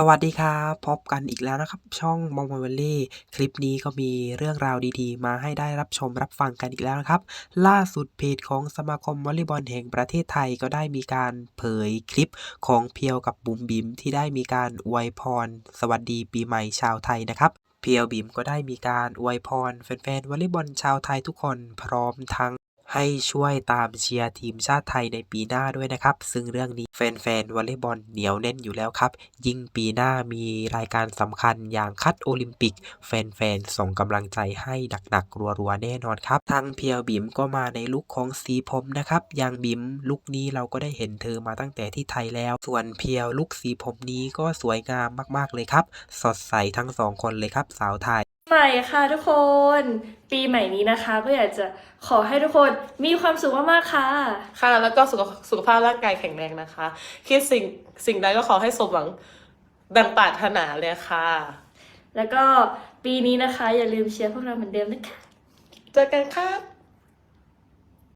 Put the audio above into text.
สวัสดีครับพบกันอีกแล้วนะครับ ช่องมองมอลเล่คลิปนี้ก็มีเรื่องราวดีๆ มาให้ได้รับชมรับฟังกันอีกแล้วนะครับ ล่าสุดเพจของสมาคมวอลเลย์บอลแห่งประเทศไทยก็ได้มีการเผยคลิปของเพียวกับบุ๋มบิมที่ได้มีการอวยพร สวัสดีปีใหม่ชาวไทยนะครับเพียวบิมก็ได้มีการอวยพรแฟนๆวอลเลย์บอลชาวไทยทุกคนพร้อมทั้ง ให้ช่วยตามเชียร์ทีมชาติไทยในปีหน้าด้วยนะครับ ซึ่งเรื่องนี้แฟนๆวอลเลย์บอลเหนียวแน่นอยู่แล้วครับ ยิ่งปีหน้ามีรายการสำคัญอย่างคัดโอลิมปิก แฟนๆส่งกำลังใจให้หนักๆรัวๆแน่นอนครับทางเพียวบิมก็มาในลุคของสีผมนะครับอย่างบิมลุคนี้เราก็ได้เห็นเธอมาตั้งแต่ที่ไทยแล้ว ส่วนเพียวลุคสีผมนี้ก็สวยงามมากๆเลยครับ สดใสทั้งสองคนเลยครับสาวไทย ใหม่ค่ะทุกคน ปีใหม่นี้นะคะ ก็อยากจะขอให้ทุกคนมีความสุขมากๆค่ะ ค่ะแล้วก็สุขสุขภาพร่างกายแข็งแรงนะคะ คิดสิ่งสิ่งใดก็ขอให้สมหวังดังปรารถนาเลยค่ะ แล้วก็ปีนี้นะคะ อย่าลืมเชียร์พวกเราเหมือนเดิมนะคะ เจอกันครับ